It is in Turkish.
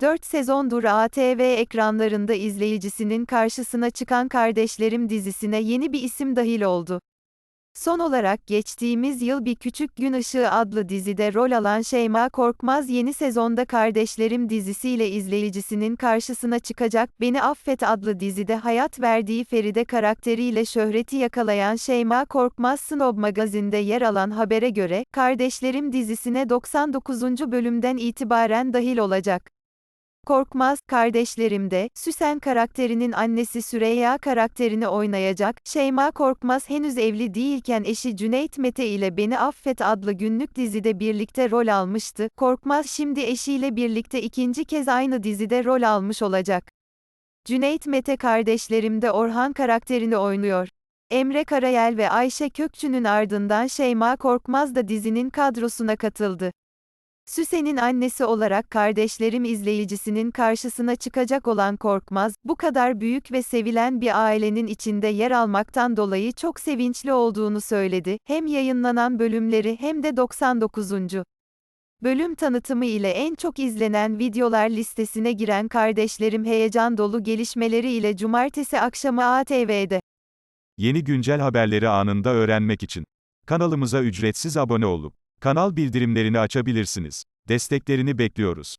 4 sezondur ATV ekranlarında izleyicisinin karşısına çıkan Kardeşlerim dizisine yeni bir isim dahil oldu. Son olarak geçtiğimiz yıl Bir Küçük Gün Işığı adlı dizide rol alan Şeyma Korkmaz yeni sezonda Kardeşlerim dizisiyle izleyicisinin karşısına çıkacak. Beni Affet adlı dizide hayat verdiği Feride karakteriyle şöhreti yakalayan Şeyma Korkmaz Snob magazinde yer alan habere göre, Kardeşlerim dizisine 99. bölümden itibaren dahil olacak. Korkmaz, kardeşlerimde, Süsen karakterinin annesi Süreyya karakterini oynayacak. Şeyma Korkmaz henüz evli değilken eşi Cüneyt Mete ile Beni Affet adlı günlük dizide birlikte rol almıştı. Korkmaz şimdi eşiyle birlikte ikinci kez aynı dizide rol almış olacak. Cüneyt Mete kardeşlerimde Orhan karakterini oynuyor. Emre Karayel ve Ayşe Kökçü'nün ardından Şeyma Korkmaz da dizinin kadrosuna katıldı. Süsen'in annesi olarak kardeşlerim izleyicisinin karşısına çıkacak olan Korkmaz, bu kadar büyük ve sevilen bir ailenin içinde yer almaktan dolayı çok sevinçli olduğunu söyledi. Hem yayınlanan bölümleri hem de 99. bölüm tanıtımı ile en çok izlenen videolar listesine giren kardeşlerim heyecan dolu gelişmeleri ile cumartesi akşamı ATV'de. Yeni güncel haberleri anında öğrenmek için kanalımıza ücretsiz abone olup kanal bildirimlerini açabilirsiniz. Desteklerini bekliyoruz.